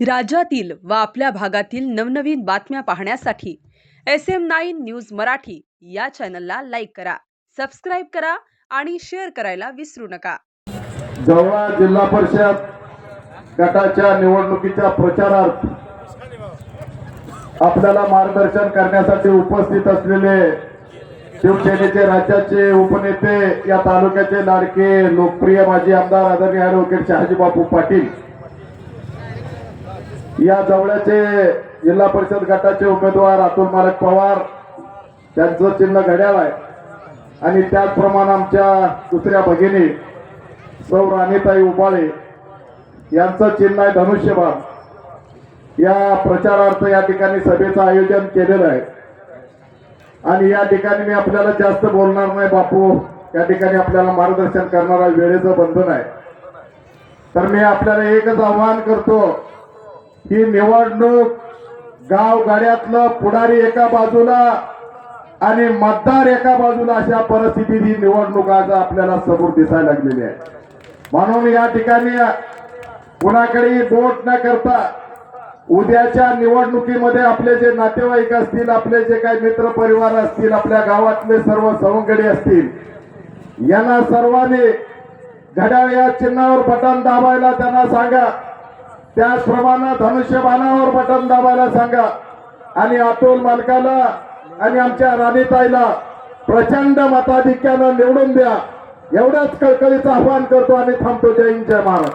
राज्यातील व आपल्या भागातील नवनवीन बातम्या पाहण्यासाठी S M nine news Marathi या चॅनलला लाईक करा सबस्क्राईब करा आणि शेअर करायला विसरू नका. जवळा जिल्हा परिषद गटाच्या निवडणुकीच्या प्रचारार्थ आपल्याला मार्गदर्शन करण्यासाठी उपस्थित असलेले शिवसेनेचे राज्याचे उपनेते या तालुक्याचे लाडके लोकप्रिय माजी आमदार आदरणीय ॲडव्होकेट शहाजीबापू पाटील या जवळचे जिल्हा परिषद गटाचे उमेदवार अतुल मालक पवार त्यांचं चिन्ह घड्याळ आहे. आणि त्याचप्रमाणे आमच्या दुसऱ्या भगिनी सौ राणीताई उबाळे यांचं चिन्ह आहे धनुष्यबाण. या प्रचारार्थ या ठिकाणी सभेचं आयोजन केलेलं आहे. आणि या ठिकाणी मी आपल्याला जास्त बोलणार नाही बापू. या ठिकाणी आपल्याला मार्गदर्शन करणारा वेळेचं बंधन आहे. तर मी आपल्याला एकच आव्हान करतो ही निवडणूक गाव गाड्यातलं पुढारी एका बाजूला आणि मतदार एका बाजूला अशा परिस्थितीत ही निवडणूक आज आपल्याला समोर दिसायला लागलेली आहे. म्हणून या ठिकाणी कुणाकडे बोट न करता उद्याच्या निवडणुकीमध्ये आपले जे नातेवाईक असतील आपले जे काही मित्र परिवार असतील आपल्या गावातले सर्व सवंगडी असतील यांना सर्वांनी घड्याळ या चिन्हावर बटन दाबायला त्यांना सांगा. त्याचप्रमाणे धनुष्यबाणावर बटन दाबायला सांगा. आणि अतुल मालकाला आणि आमच्या राणीताईला प्रचंड मताधिक्यानं निवडून द्या. एवढंच कळकळीचं आव्हान करतो आणि थांबतो. जय हिंद जय महाराज